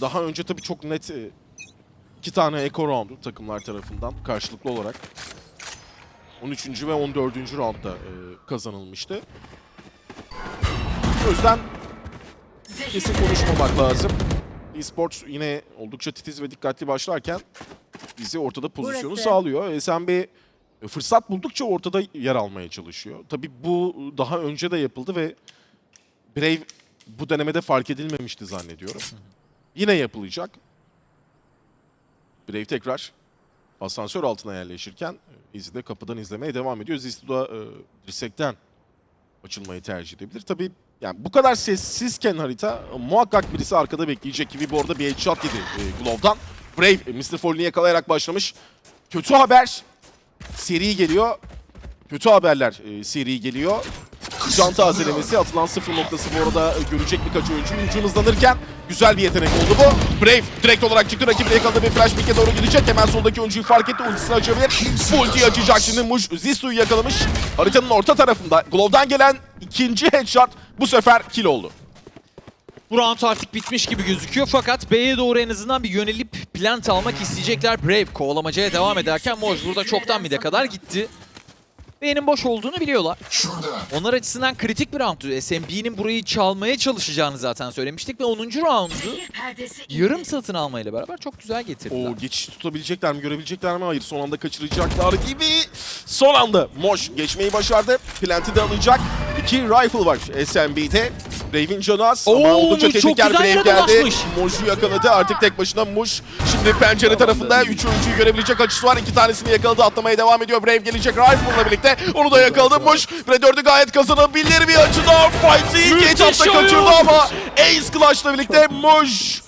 daha önce tabii çok net e, iki tane Echo Round'u takımlar tarafından karşılıklı olarak 13. ve 14. roundda e, kazanılmıştı. O yüzden kesin konuşmamak lazım. Esports yine oldukça titiz ve dikkatli başlarken bizi ortada pozisyonu Burası. sağlıyor. SMB fırsat buldukça ortada yer almaya çalışıyor. Tabii bu daha önce de yapıldı ve Brave bu denemede fark edilmemişti zannediyorum. Yine yapılacak. Brave tekrar asansör altına yerleşirken Izzy de kapıdan izlemeye devam ediyor. Da e, dirsekten açılmayı tercih edebilir. Tabii yani bu kadar sessizken harita muhakkak birisi arkada bekleyecek gibi bu arada bir headshot yedi e, Glove'dan. Brave e, Mr. Fallen'i yakalayarak başlamış. Kötü haber seri geliyor. Kötü haberler e, seri geliyor. Can tazelemesi atılan sıfır noktası bu arada e, görecek birkaç oyuncu. Hücum hızlanırken güzel bir yetenek oldu bu. Brave direkt olarak çıktı rakibine yakaladı bir flash pick'e doğru gidecek. Hemen soldaki oyuncuyu fark etti. Ultisini açabilir. Bu ultiyi açacak şimdi Muj Zisu'yu yakalamış. Haritanın orta tarafında Glove'dan gelen ikinci headshot bu sefer kill oldu. Bu round artık bitmiş gibi gözüküyor fakat B'ye doğru en azından bir yönelip plant almak isteyecekler. Brave kovalamacaya devam ederken Moj burada çoktan mid'e kadar gitti. B'nin boş olduğunu biliyorlar. Onlar açısından kritik bir rounddu. SMB'nin burayı çalmaya çalışacağını zaten söylemiştik ve 10. roundu yarım satın almayla beraber çok güzel getirdiler. O geçiş tutabilecekler mi, görebilecekler mi? Hayır, son anda kaçıracaklar gibi. Son anda Moş geçmeyi başardı. Plant'i de alacak. İki rifle var SMB'de. Raven az ama Oo, oldukça Muş çok tehlikeli güzel Brave yere geldi. dolaşmış. Moş'u yakaladı. Artık tek başına Muş. Şimdi pencere tarafında 3 oyuncuyu görebilecek açısı var. İki tanesini yakaladı. Atlamaya devam ediyor. Brave gelecek Rifle'la birlikte. Onu da yakaladı. Muş ve 4'ü gayet kazanabilir bir açıda. Fight'ı ilk Müthiş etapta oyun. kaçırdı ama Ace Clutch'la birlikte Muş